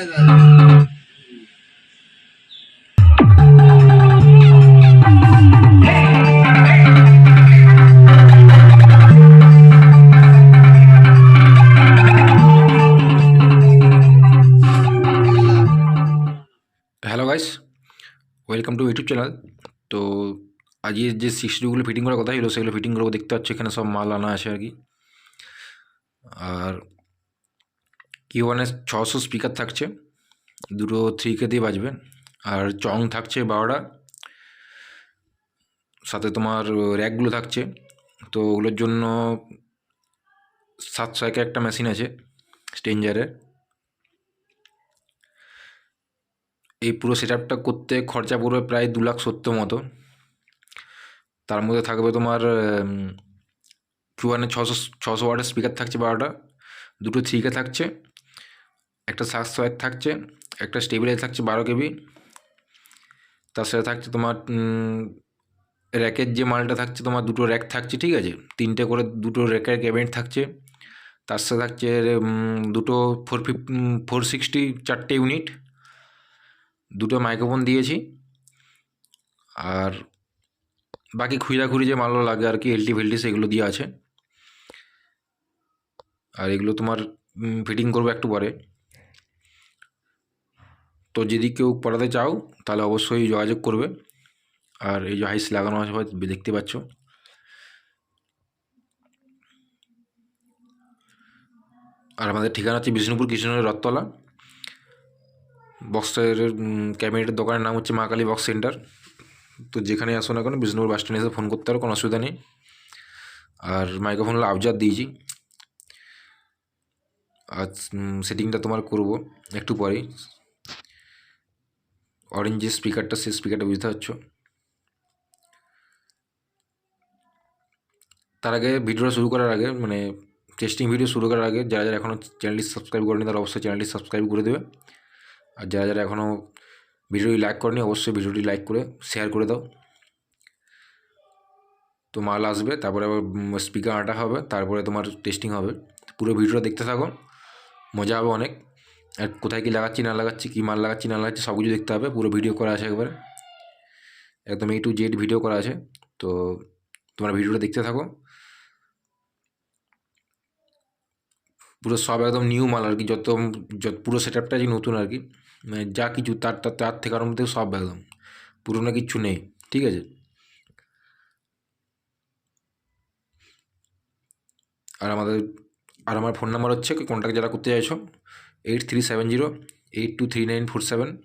Hello guys welcome to YouTube channel তো আজকে যে সিক্সটিগুলো ফিটিং করার কথা ছিল সেগুলো ফিটিং করব, দেখতে পাচ্ছ এখানে সব মাল আনা আছে আর কি। আর কিউ ওয়ানে ছশো স্পিকার থাকছে। দুটো থ্রি কে দিয়ে বাজবে। আর চং থাকছে বারোটা। সাথে তোমার র্যাকগুলো থাকছে। তো ওগুলোর জন্য সাতশো একে একটা মেশিন আছে স্টেঞ্জারের এই পুরো সেট আপটা করতে খরচা পড়বে প্রায় দু লাখ সত্তর মতো। তার মধ্যে থাকবে তোমার কিউয়ানে ছশো ছশো ওয়াটের স্পিকার থাকছে বারোটা। দুটো থ্রিকে থাকছে। একটা সাতশো এক থাকছে, একটা স্টেবিলাইজ থাকছে বারো কেবি। তার সাথে থাকছে তোমার র্যাকের যে মালটা থাকছে, তোমার দুটো র্যাক থাকছে, ঠিক আছে? তিনটে করে দুটো র্যাকের ক্যাবিনেট থাকছে। তার সাথে থাকছে দুটো ফোর ফিফ ফোর সিক্সটি চারটে ইউনিট দুটো মাইক্রোফোন দিয়েছি। আর বাকি খুঁড়াখুড়ি যে মালগুলো লাগে আর কি এলটি ফেলটি সেগুলো দিয়ে আছে। আর এগুলো তোমার ফিটিং করব একটু পরে। তো যদি কেউ করাতে চাও, তাহলে অবশ্যই যোগাযোগ করবে। আর এই যে হাইস লাগানো আছে দেখতে পাচ্ছ। আর আমাদের ঠিকানা হচ্ছে বিষ্ণুপুর কৃষ্ণনগরের রথতলা। বক্সের ক্যাবিনেটের দোকানের নাম হচ্ছে মা কালী বক্স সেন্টার। তো যেখানে আসো না কেন, বিষ্ণুপুর বাস স্ট্যান্ডে এসে ফোন করতে পারো, কোনো অসুবিধা নেই। আর মাইক্রোফোন হলো আবজার দিয়েছি। আর সেটিংটা তোমার করব একটু পরেই। অরেঞ্জ স্পিকারটা সেই স্পিকারটা বুঝতে পারছ? তার আগে ভিডিওটা শুরু করার আগে মানে টেস্টিং ভিডিও শুরু করার আগে, যারা যারা এখনও চ্যানেলটি সাবস্ক্রাইব করেনি, তারা অবশ্যই চ্যানেলটি সাবস্ক্রাইব করে দেবে। আর যারা যারা এখনও ভিডিওটি লাইক করেনি, অবশ্যই ভিডিওটি লাইক করে শেয়ার করে দাও। তো মাল আসবে, তারপরে আবার স্পিকার আটা হবে, তারপরে তোমার টেস্টিং হবে। পুরো ভিডিওটা দেখতে থাকো, মজা হবে অনেক। আর কোথায় কী লাগাচ্ছি, না লাগাচ্ছি, কী মাল লাগাচ্ছি, না লাগাচ্ছি, সব কিছু দেখতে হবে, পুরো ভিডিও করা আছে একবারে। একদম এ টু জেড ভিডিও করা আছে। তো তোমরা ভিডিওটা দেখতে থাকো। পুরো সব একদম নিউ মাল আর কি, যত যত পুরো সেট আপটা যে নতুন আর কি মানে যা কিছু তার তার তার থেকে আরম্ভ থেকে সব একদম। পুরোনো কিচ্ছু নেই, ঠিক আছে? আর আমাদের, আর আমার ফোন নাম্বার হচ্ছে কন্ট্যাক্ট যারা করতে চাইছো eight three seven zero eight two three nine four seven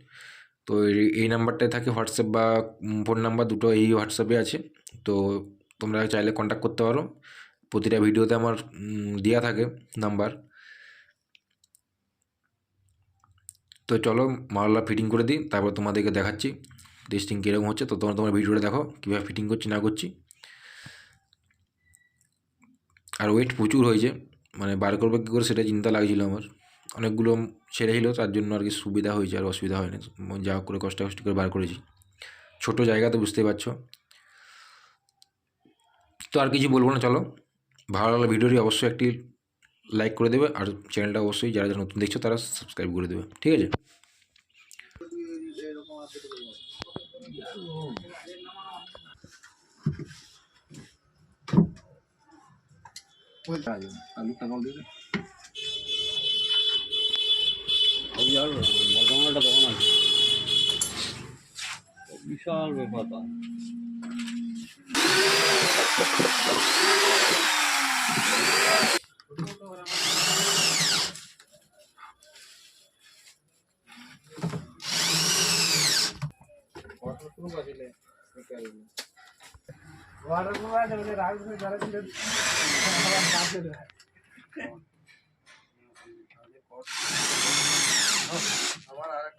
তো এই- নাম্বারটায় থাকে হোয়াটসঅ্যাপ বা ফোন নাম্বার, দুটো এই হোয়াটসঅ্যাপে আছে। তো তোমরা চাইলে কন্ট্যাক্ট করতে পারো। প্রতিটা ভিডিওতে আমার দেওয়া থাকে নাম্বার। তো চলো মালটা ফিটিং করে দিই, তারপর তোমাদেরকে দেখাচ্ছি। টেস্টিং কীরকম হচ্ছে, তো তোমরা তোমার ভিডিওটা দেখো, কীভাবে ফিটিং করছি, না করছি। আর ওয়েট প্রচুর হয়েছে মানে বার করবে কী করে, সেটা চিন্তা লাগছিল আমার। অনেকগুলো ছেড়ে ছিল তার জন্য আর কি সুবিধা হয়েছে, আর অসুবিধা হয়নি। যা করে কষ্ট কষ্ট করে বার করেছি। ছোটো জায়গা তো বুঝতেই পারছ। তো আর কিছু বলব না, চলো। ভালো লাগলে ভিডিওটি অবশ্যই একটি লাইক করে দেবে, আর চ্যানেলটা অবশ্যই যারা যারা নতুন দেখছ, তারা সাবস্ক্রাইব করে দেবে। ঠিক আছে? আলুটা কল দিবে। বর্ধমানটা তখন আছে বিশাল ব্যাপার তা আমার আর একটা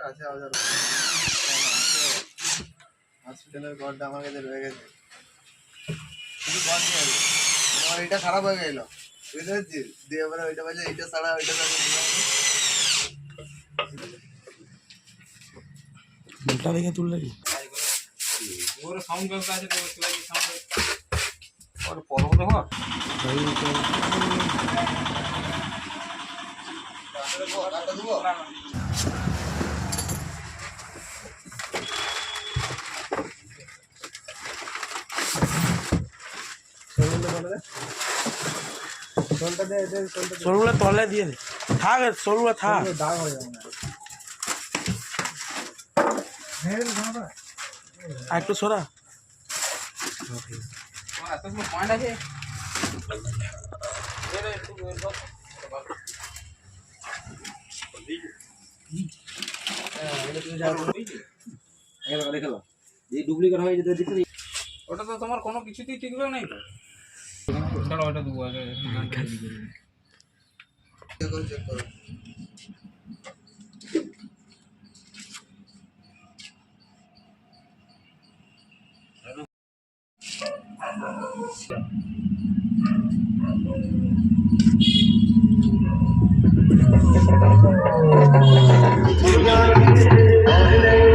আছে হাজার হসপিটালের ঘরটা আমার কাছে রয়ে গেছে। শুধু ঘর নিয়ে এলো। আমার এটা খারাপ হয়ে গেল। বুঝতে পারছিস? দিয়ে এবারে ওইটা বাজে এইটা ছাড়া ওইটা ছাড়া দেখে তুললে কি? দেবো? সরুগুলো তলে দিয়ে দে থাক সরুগুলো থাক। আর একটু সরা। এই ডুপ্লিকেট হয়ে যেতে ওটা তো তোমার কোনো কিছুতেই টিকবে নাই তো? ছাড়া ওটা দেবো আগে চেক করো চেক করো কাটা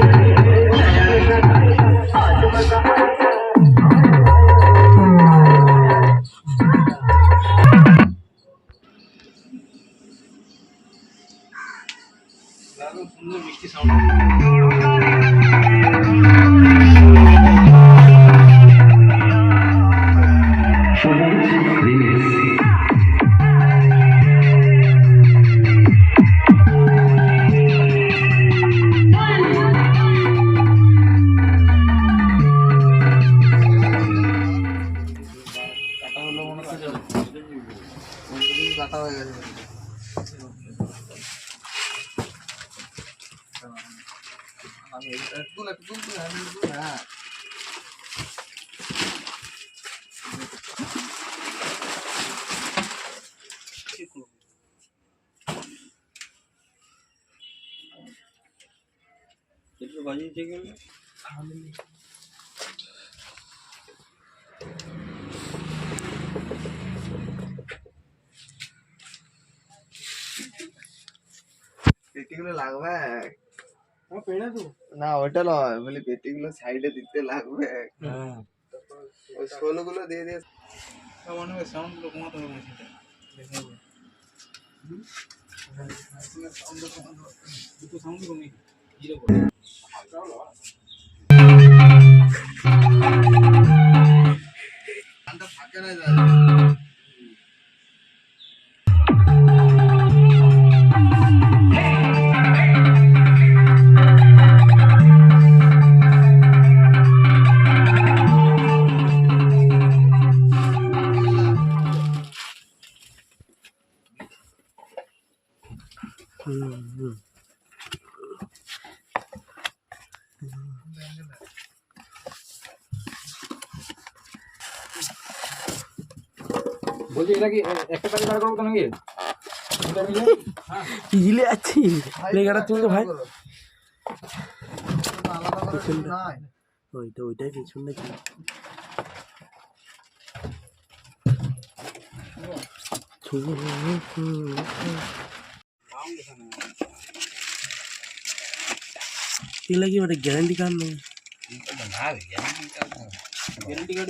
একটু বাজিয়ে পেটিগুলো লাগবে? পেড়ে তো? না ওটা নয় বলি পেটিগুলো সাইডে দিতে লাগবে। হ্যাঁ। ওই ষোলোগুলো দিয়ে দিয়ে মনে হয় সাউন্ডগুলো কমাতে হবে মেশিনটা দুটো সাউন্ড কমে জিরো করে। থাকে না বলছি এটা কি একটা কাজ বার করব তো নাকি? ইলে আছি। লেগাটা তুলতে ভাই। আলাদা করে কিছু নাই। ওইটা ওইটাই পেছন নাকি এগুলা কি মানে গ্যারান্টি কার্ড নেই? গ্যারেন্টি কার্ড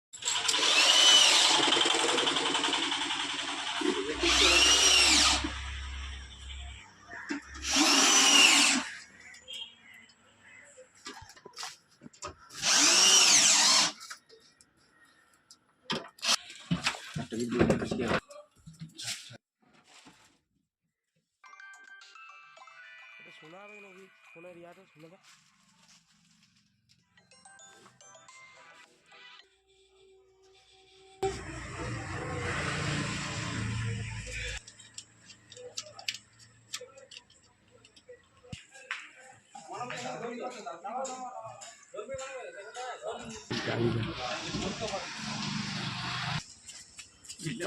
শুধু ওই তো শোনা হবে নাকি ফোনের ইয়াটা শুনে দাও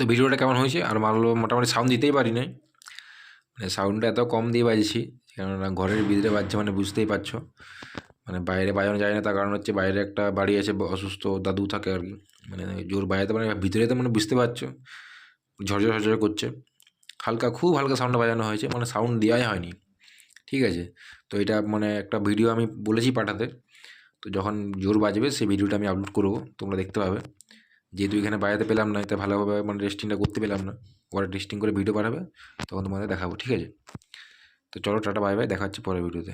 তো ভিডিওটা কেমন হয়েছে? আর মারলো মোটামুটি সাউন্ড দিতেই পারি নাই মানে সাউন্ডটা এত কম দিয়ে বাজছি কেননা ঘরের ভিতরে বাজছে মানে বুঝতেই পারছ। মানে বাইরে বাজানো যায় না, তার কারণ হচ্ছে বাইরে একটা বাড়ি আছে অসুস্থ দাদু থাকে আর কি। মানে জোর বাজাতে মানে ভিতরে তো মানে বুঝতে পারছ, ঝরঝর ঝরঝর করছে। হালকা, খুব হালকা সাউন্ডে বাজানো হয়েছে মানে সাউন্ড দেওয়াই হয়নি। ঠিক আছে? তো এটা মানে একটা ভিডিও আমি বলেছি পাঠাতে। তো যখন জোর বাজবে, সেই ভিডিওটা আমি আপলোড করব, তোমরা দেখতে পাবে। যেহেতু এখানে বাজাতে পেলাম না এটা ভালোভাবে মানে রেস্টিংটা করতে পেলাম না। ওরা রেস্টিং করে ভিডিও পাঠাবে তখন তোমাদের দেখাবো, ঠিক আছে? তো চলো টাটা বাই বাই দেখা হচ্ছে পরের ভিডিওতে